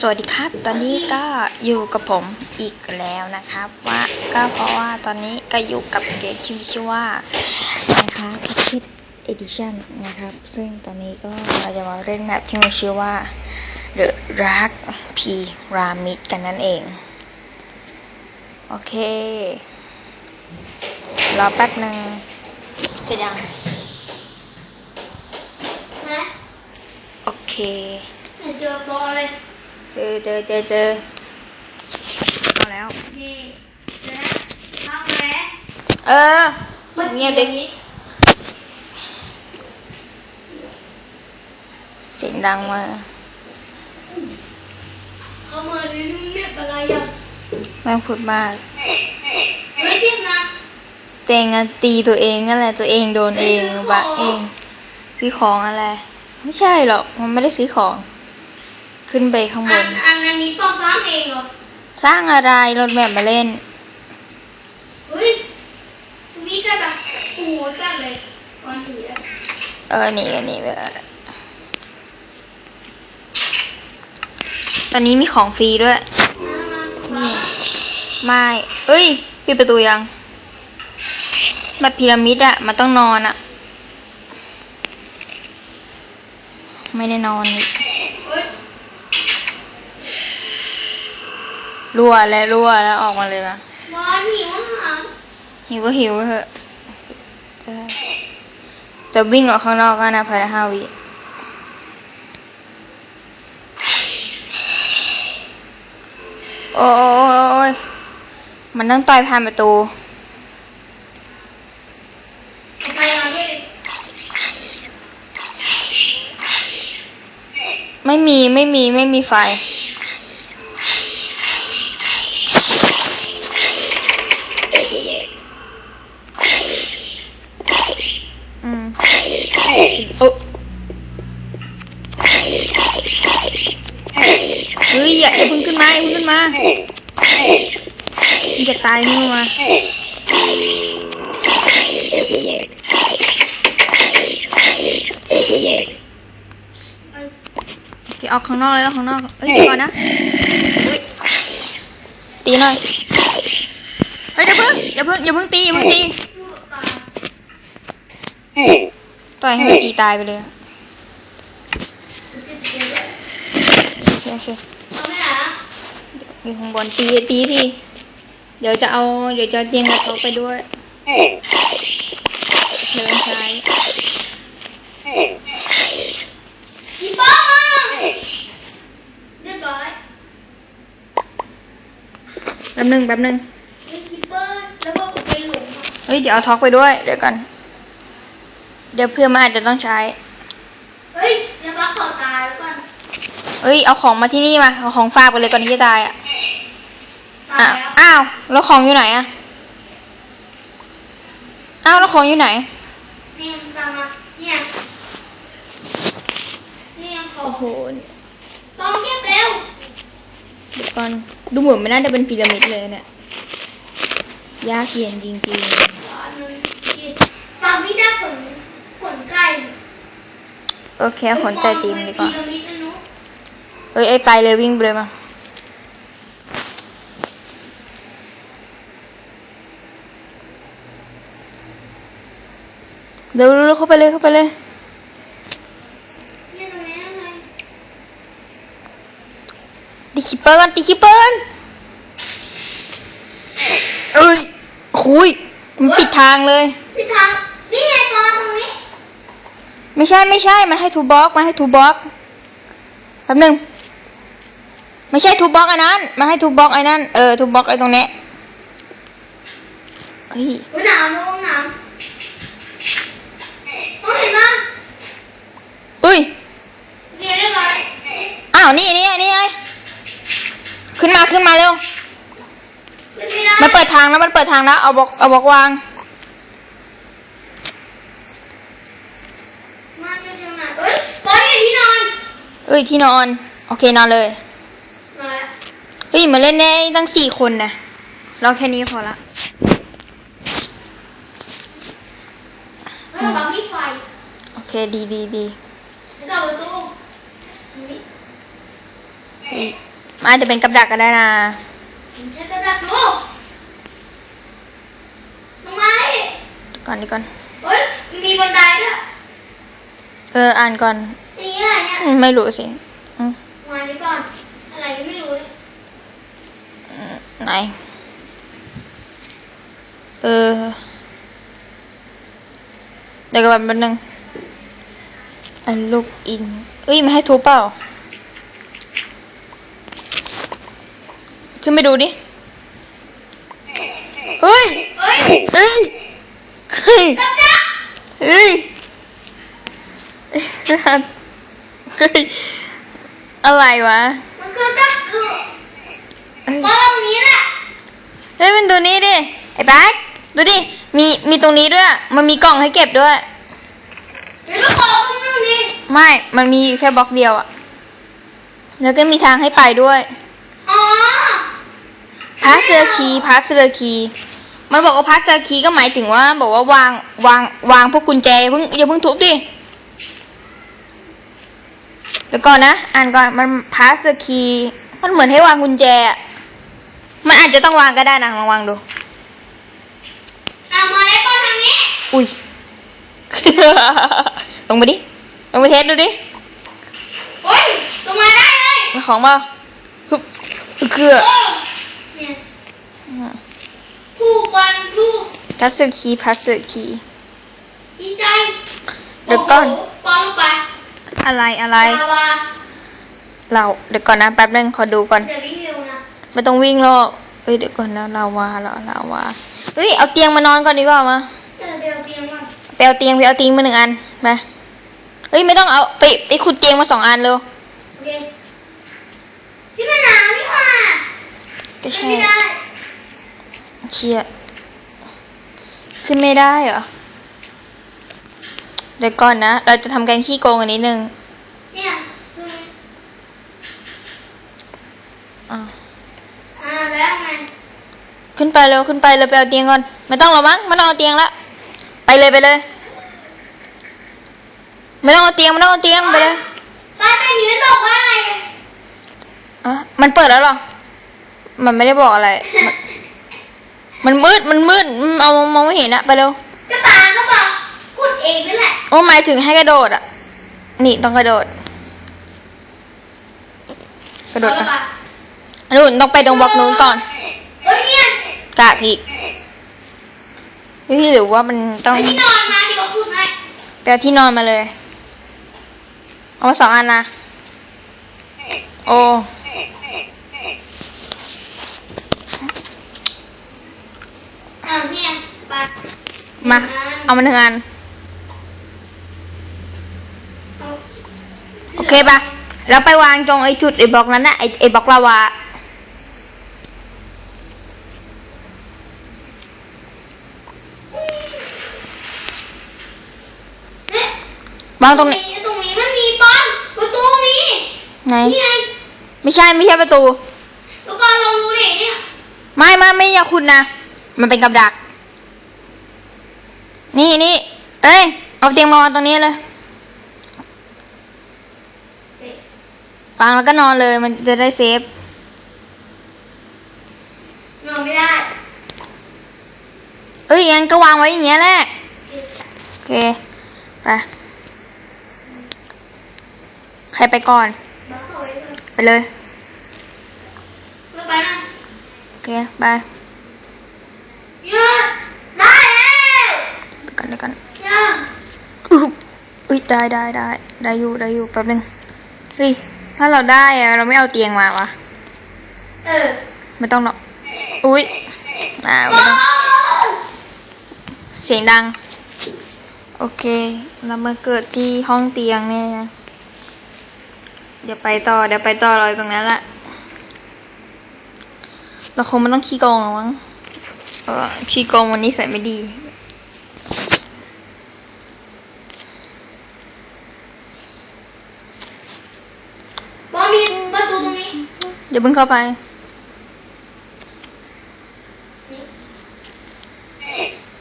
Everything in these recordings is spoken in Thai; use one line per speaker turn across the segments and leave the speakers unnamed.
สวัสดีครับ ตอนนี้ก็อยู่กับผมอีกแล้วนะครับ ว่าก็เพราะว่าตอนนี้ก็อยู่กับเกมที่มีชื่อว่า Minecraft Pocket Edition นะครับ ซึ่งตอนนี้ก็เราจะมาเล่นแมปที่มีชื่อว่า The Dark Pyramid กันนั่นเอง โอเค รอแป๊บหนึ่งจะยัง
นะ
โอเค
ไม่เจอบอลเลย
เจอเจอเจอเจอเอาแล้ว
นี่เจอนะเข้าแล้ว
เออเงียบดิเสียงดังมา
เขามาดูนี่เรียบอะไรอะ
แม่งพูดมาก
ไม่เจ็บนะ
เตงอะตีตัวเองนั่นแหละตัวเองโดนเองบะเอง ซื้อของอะไร ไม่ใช่หรอกมันไม่ได้ซื้อของ ขึ้นไปข้างบ
อั
น
น อันอันนี้ต้องสร้างเองเหรอ
สร้างอะไรรถแบบมาเล่น
เฮ้ยสวีกันแบบโอ้โหกันเลยก่อนถืออะ
เออหนีกันหนีไปเออตอนนี้มีของฟรีด้วย
มามา
นี่ ไม่ เอ้ย ปิดประตูยัง แบบพีระมิดอะมันต้องนอนอะไม่ได้นอนนี่
เฮ้ย
รั่วแล้วรั่วแล้วออกมาเลยมา
บอลหิวอาหาร
หิวก็หิวไปเถอะจะจะวิ่งออกข้างนอกก็นะภายในห้าวิโอ้ยมันต้องต่อยผ่านประตู
เอาไปมาด้วยดิ
ไม่มีไม่มีไม่มีไฟ อืมโอ้ เฮ้ยอย่าอย่าเพึ่งขึ้นมาอย่าเพึ่งขึ้นมามึงจะตายมึงมาโอเคออกข้างนอกเลยออกข้างนอกเอ้ยเดี๋ยวก่อนนะตีหน่อยเฮ้ยเดี๋ยวเพิ่งอย่าเพิ่งอย่าเพิ่งตีอย่าเพิ่งตี
ต่
อยให้มันตีตายไปเลยโอเคโอเค
เอาไม่ได้อะ
อยู่ข้างบนตีตีทีเดี๋ยวจะเอา เดี๋ยวจะเตียงกับเขาไปด้วยเดินซ้าย
อีป้ามาเรียบร้อย
แป๊บนึงแป๊บนึง
ไอ้คิปเปอร์แล้วก็ผมเป็นหลุมอะ
เฮ้ยเดี๋ยวเอาท็อกไปด้วยเดี๋ยวก่อนเดี๋ยวเพื่อนมาอาจจะต้องใช้
เฮ้ยอย่ามาขอตายแล้วก่อน
เฮ้ย เอาของมาที่นี่มา เอาของฝากไปเลยก่อนที่จะตายอะ
ตา
อ้า
ยวแล้ว
อ้าว แล้วของอยู่ไหนอะ อ้าว แล้วของอยู่ไหน
นี่ยังตามมาเนี่ย นี่ยังขอ
โอ้โห
ต้องเก็บเร็ว
เดี๋ยวก่อน ดูเหมือนไม่น่าจะเป็นพีระมิดเลยเนี่ย ยากเย็นจริง
อันนึงฟาร์มพี่ได้ขนขนไก่
ๆโอเคเอาขนใจจีมดีกว่า เฮ้ยไอ้ไปเลยวิ่งไปเลยมาเร็วๆเข้าไปเลยเข้าไปเลย
เนี่ยตรงนี้อะไร
ตีคิปเปอร์กันตีคิปเปอร์กันเอ้ยคุยมันปิดทางเลย
พี่ทางนี่ไงบอลตรงนี้
ไม่ใช่ไม่ใช่มันให้ทูบล็อกมันให้ทูบล็อกแป๊บหนึง ไม่ใช่ทูบล็อกอันนั้นมันให้ทูบล็อกไอ้นั่น เออทูบล็อกไอ้ตรงเนี้ยเฮ้ย
อุ้ยหนาวนะห้องน้ำห้องเห็นปะ
อุ้ย
เรียนเรียบร้อย
อ้าวนี่นี่นี่ไงขึ้นมาขึ้นมาเร็ว
ขึ้นไม่ได้
มันเปิดทางแล้วมันเปิดทางแล้วเอาบล็อกเอาบล็อกวาง
มาจะเจอไหนเอ้ยบอลเนี่ยที่นอน
เอ้ยที่นอน โอเคนอนเลย
มาแล้ว
เฮ้ยมาเล่นได้ตั้งสี่คนนะเราแค่นี้พอละ
เออบังที่ไฟ
โอเคดีดีดี
แล้วก็ประตูนี่
เฮ้ยมันอาจจะเป็นกับดักก็ได้นะ
ผมใช้กระดาษดูลงมาดิ
เดี๋ยวก่อนเดียวก่อน
เฮ้ยมีบันไดด้วย
เอออ่านก่อน
นี่อะไรเนี่ย
อืมไม่รู้สิอืม
มาดิก่อน อะไรก็ไม่รู้เลย
อืม ไหน เออ เดี๋ยวก่อนแป๊บนึงอันลูกอินเอ้ยมาให้ทุบเปล่า ขึ้นไปดูดิ เฮ้ย
เฮ้ย
เฮ้ย เฮ้ยเฮ้ยเฮ้ยอะไรวะ
มันคือกับ
เฮ้ย
เพราะตรงนี้
เฮ้ยมันดูนี่ดิ ไอ้แบ๊กดูดิ มี มีตรงนี้ด้วย มันมีกล่องให้เก็บด้วย
เดี๋ยวก็ขอตรงนึงดิ
ไม่ มันมีอยู่แค่บล็อกเดียวอะแล้วก็มีทางให้ไปด้วย
อ๋อ
พาสเซอร์คีพาสเซอร์คีมันบอกว่าพาสเซอร์คีก็หมายถึงว่า บอกว่าวาง วาง วางพวกกุญแจอย่าเพิ่งอย่าเพิ่งทุบดิเดี๋ยวก่อนนะ อ่านก่อน มันพาสเซอร์คีมันเหมือนให้วางกุญแจอะ มันอาจจะต้องวางก็ได้นะลองวางดู
อะมาแล้วก่อนทางนี้
อุ้ย ลงไปดิ ลงไปเทสดูดิ
เฮ้ยลงมาได้เลย
มีของมาฮึบเกลือ
โอ้เนี่ยถูกวันถูก
พัสเซอร์คีพัสเซอร์คี
ดีใจ
เดี๋ยวก่อน
โโหปอนลงไป
อะไรอะไร
ลาวา
เราเดี๋ยวก่อนนะแป๊บนึงขอดูก่อน
เดี๋ยววิ่งเร็วนะ
ไม่ต้องวิ่งหรอกเอ้ยเดี๋ยวก่อนนะลาวาลาลาวาเฮ้ยเอาเตียงมานอนก่อนดีกว่ามา
เดี๋ยวเดี๋ยวเตรียมก่อน
ไปเอาเตียงไปเอาเตียงมาหนึ่งอันไปเฮ้ยไม่ต้องเอาไปไปขุดเตียงมาสองอันเร็ว
โอเคพี่มะนาวนี่หว่า
ก็ใช่
ไม่ได้
เชียขึ้นไม่ได้เหรอเดี๋ยวก่อนนะ เราจะทำการขี้โกงอันนิดนึง
เนี่ยคือ
อ่า
อ่าแล้วไง
ขึ้นไปเร็วขึ้นไปเลยไปเอาเตียงก่อนไม่ต้องหรอกมั้งไม่ต้องเอาเตียงละไปเลยไปเลยไม่ต้องเอาเตียงไม่ต้องเอาเตียงไปเลย
ป้าจะยืนบอกว่าอะไร
อะมันเปิดแล้วเหรอมันไม่ได้บอกอะไร มันมันมืดมันมืดมันเอามองไม่เห็นอะไปเร็ว
ก็ตาก็บอกพูดเองนั่นแหละ
โอ้หมายถึงให้กระโดดอะนี่ต้องกระโดด กระโดด
เอา
อะ
ละ
นู่นต้องไปตรงบล็อกนู้นก่อน
เฮ้ยเนี่ย
กากอีกเฮ้ยหรือว่ามันต้อง
ไปที่นอนมาที่เขาพูดให้
ไปเอาที่นอนมาเลย เอามาสองอันนะ โอ้
เออเนี่ยไป
มา เอามาหนึ่งอัน
เอา
โอเคปะแล้วไปวางตรงไอ้จุดไอ้บล็อกนั้นนะไอ้ไอ้บล็อกลาวา
เนี่ยวา
งตรงนี้
ตรงนี้มันมีป้อนประตูมี
ไหน
นี่ไง
ไม่ใช่ไม่ใช่ประตู
แล้วป้อนเรารู้ดิเนี่ย
ไม่ไม่ไม่อยาคุณนะมันเป็นกับดัก นี่นี่เอ้ยเอาเตียงมาวางตรงนี้เลย
เอ๊ะ
วางแล้วก็นอนเลยมันจะได้เซฟ
นอนไม่ได้
เอ้ยงั้นก็วางไว้อย่างเงี้ยแหละโอเคไป ใครไปก่อน
บ้าเอาไว้ก่อน
ไปเลย
ไม่ไปนะ
โอเคไป
หยุดได้แล้ว
เดี๋ยวกันเดี๋ยวกัน
ยัง
อุ๊ยอุ้ยได้ได้ได้ได้อยู่ได้อยู่แป๊บนึงเฮ้ยถ้าเราได้อะเราไม่เอาเตียงมาวะ
เออ
ไม่ต้องหรอกอุ้ยอ่า
โอ้
ไม่ต้องเสียงดัง โอเค เรามาเกิดที่ห้องเตียงเนี่ยนะ เดี๋ยวไปต่อ เดี๋ยวไปต่อเราอยู่ตรงนั้นแหละเราคงไม่ต้องขี้โกงหรอกมั้งเออขี้โกงวันนี้ใส่ไม่ดี
บอมีประตูตรงนี้
เดี๋ยวเพิ่งเข้าไป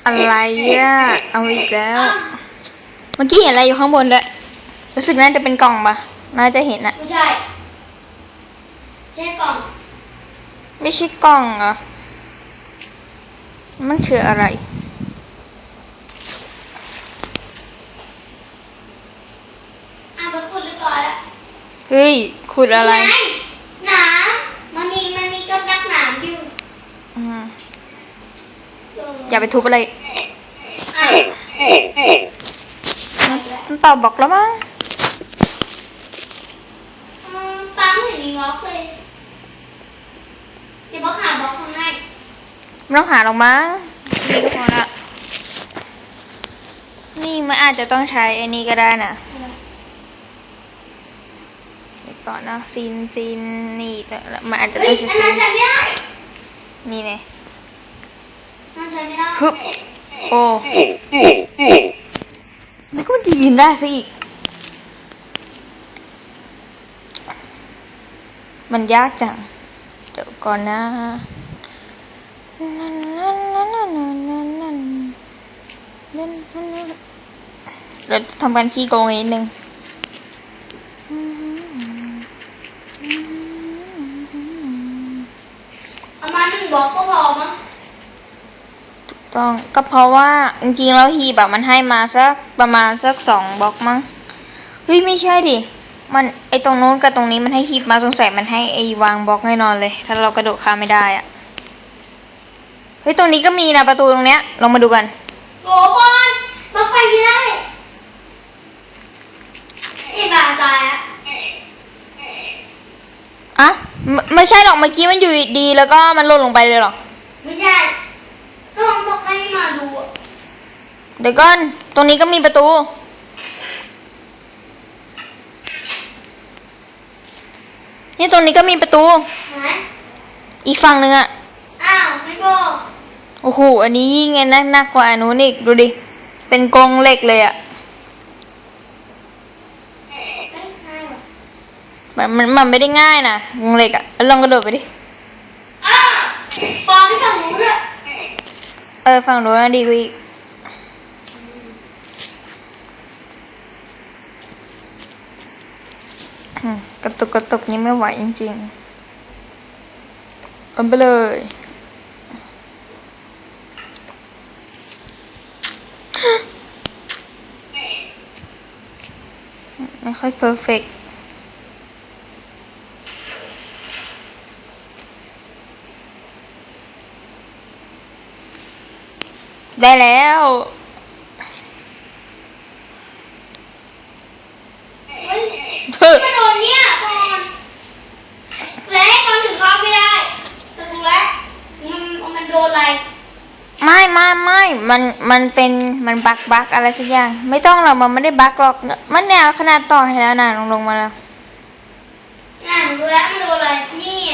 อะไรอะ เอาอีกแล้ว เมื่อกี้เห็นอะไรอยู่ข้างบนด้วยรู้สึกน่าจะเป็นกล่องปะ น่าจะเห็นอะ
ไม่ใช่ ใช่กล่อง
ไม่ใช่กล่องเหรอ มันคืออะไร
อะไปขุดเรียบร้อยแล้ว
เฮ้ย ขุดอะไร
นี่งหนามมันมีมันมีกับดักหนามอยู่
อืมอย่าไปทุบอะไร
อะ
มันตอบบอกแล้วมั้ง
อืมปังเห็นมีบ ล็อกเลยเดี๋ยวบล็อกหาบล็อกทำให้
ไม่ต้องหาหรอกมั้งนี่ก็พอละนี่มันอาจจะต้องใช้ไอ้นี่ก็ได้นะเดี๋ยวก่อนนะซินซินนี่แต่มันอาจจะ
เฮ้
ต้
ย
องใช้
อัน
ซิ
นั้น
น
ใช้ไม่ได้
นี่ไง
อันนั้นใช้ไม่ได้
ฮึบโอ้มันก็ดีนได้ซะอีก มันยากจัง เดี๋ยวก่อนนะเราจะทำการขี้โกงอีกนิดนึง
เอามาหนึ่งบล็อกก็พอมั้ง
ถูกต้องก็เพราะว่าจริงๆแล้วฮีแบบมันให้มาสักประมาณสักสองบล็อกมั้ง เฮ้ย ไม่ใช่ดิ มันไอตรงโน้นกับตรงนี้มันให้ฮีบมาสงสัยมันให้ไอวางบล็อกแน่นอนเลย ถ้าเรากระโดดข้ามไม่ได้อะเฮ้ยตรงนี้ก็มีนะประตูตรงเนี้ยลองมาดูกัน
โอ้บอลบล็อกไปไม่ได้ไอ้บ้าตายอะ
อะไม่ไม่ใช่หรอกเมื่อกี้มันอยู่ดีๆแล้วก็มันหล่นลงไปเลยหรอ
ไม่ใช่ก็ลองบอกให้มาดูอะ
เดี๋ยวก่อนตรงนี้ก็มีประตู นี่ตรงนี้ก็มีประตู
ไหน
อีกฝั่งหนึ่งอะ
อ้าวไม่บอก
โอ้โห อันนี้ยิ่งไงนะหนักกว่าอันนู้นอีก ดูดิ เป็นกรงเหล็กเลยอะ
เอ้ยง่ายว่ะ
มันมันมันไม่ได้ง่ายนะกรงเหล็กอะลองกระโดดไปดิ
อ้าวปองที่ฝั่งนู้นด้วย
เออฝั่งนู้นนะดีกว่าอีก อืม กระตุกกระตุกยังไม่ไหวจริงๆเอาไปเลย ไม่ค่อยเพอร์เฟกได้แล้ว
เฮ้ยกระโดดเนี่ยปอนแล้วให้คนถึงเข้าไม่ได้แต่ถูกแล้วมันมันโดนอะไร
ไม่ไม่ไม่มันมันเป็นมันบักบักอะไรสักอย่าง ไม่ต้องหรอกมันไม่ได้บักหรอก มันแนวขนาดต่อให้แล้วนะลงลงมาแล้ว
อ่ารู้แล้วมันโดนอะไรนี่ไง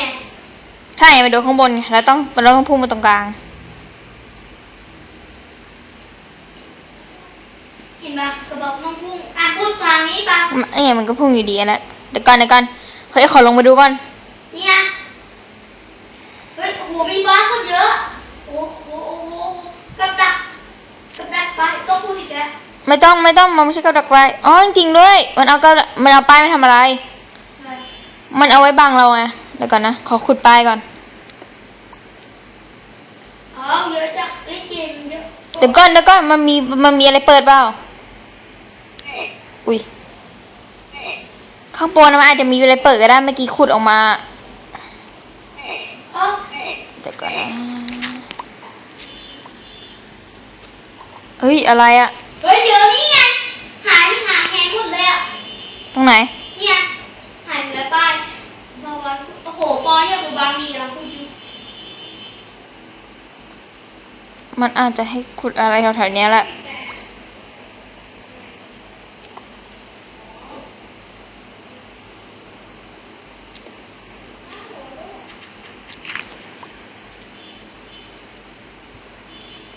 ใช่ไปโดนข้างบนไงแล้วต้องเราต้องพุ่งมาตรงกลาง
เห็นปะกระบอกน้องพุ่งอะพูดทางนี้ปะ
ไอ้ไงมันก็พุ่งอยู่ดีอะนะเดี๋ยวก่อนเดี๋ยวก่อนเฮ้ยขอลงมาดูก่อน
นี่ไงเฮ้ยโอ้โหมีบ้านคนเยอะโอ้โหโอ้โหโอ้โห กับดักกับดักไปต้องพูดอีกแล้ว
ไม่ต้องไม่ต้องมันไม่ใช่กับดักไว้อ๋อจริงๆด้วย มันเอาก็มันเอาป้ายมาทำอะไร
อะไร
มันเอาไว้บังเราไงเดี๋ยวก่อนนะขอขุดป้ายก่อน
อ๋อเยอะจังเล่นเกมเยอะ
เดี๋ยวก่อนเดี๋ยวก่อนมันมีมันมีอะไรเปิดเปล่าอุ้ยข้างบนมันอาจจะมีอะไรเปิดก็ได้เมื่อกี้ขุดออกมา
อ๋อ
เดี๋ยวก่อนนะ เฮ้ย อะไรอะ
เฮ้ยเดี๋ยวนี่ไงหายหายแหงหมดเลยอะ
ตรงไหน
เนี่ยหายไปแล้วป้ายบางวันโอ้โหปอเยอะกว่าบางดีแล้วพูดจริง
มันอาจจะให้ขุดอะไรแถวๆเนี้ยแหละ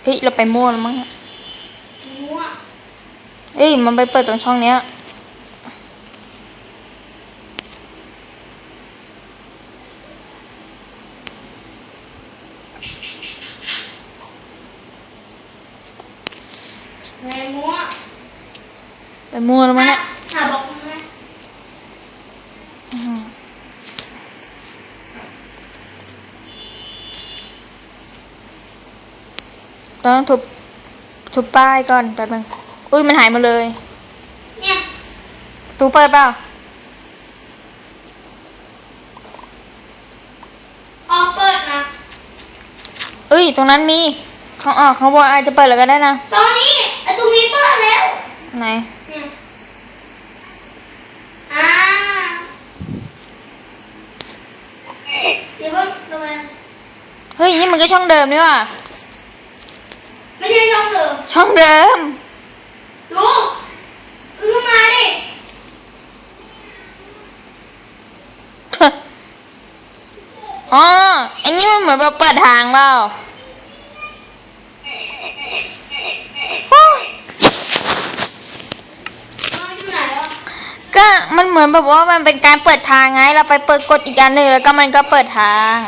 เฮ้ย เราไปมั่วแล้วมั้งอะ
มั่ว
เอ้ย มันไปเปิดตรงช่องเนี้ย
แม่มัว
ไปมัวแล้วมั้งเนี่ย
หาบอกคุณแม่
ต้องทุบทุบป้ายก่อนแป๊บนึง อุ้ยมันหายหมดเลย
เนี่ย
ประตูเปิดเปล่า
ออกเปิดนะ
เอ้ย ตรงนั้นมีเขาออกเขาบอกอาจจะเปิดแล้วก็ได้นะ
ตอนนี้ไอ้ตรงนี้เปิดแล้ว
ไหน
เนี่ยอ่าเดี๋ยวเพิ่งระวัง
เฮ้ย นี่มันก็ช่องเดิมนี่ว่ะ
ไม่ใช่ช่องเดิม
ช่องเดิม
ดูขึ้นมาดิ
อ๋อ อันนี้มันเหมือนแบบเปิดทางเปล่าก็มันเหมือนแบบว่ามันเป็นการเปิดทางไง เราไปเปิดกดอีกอันหนึ่งแล้วก็มันก็เปิดทาง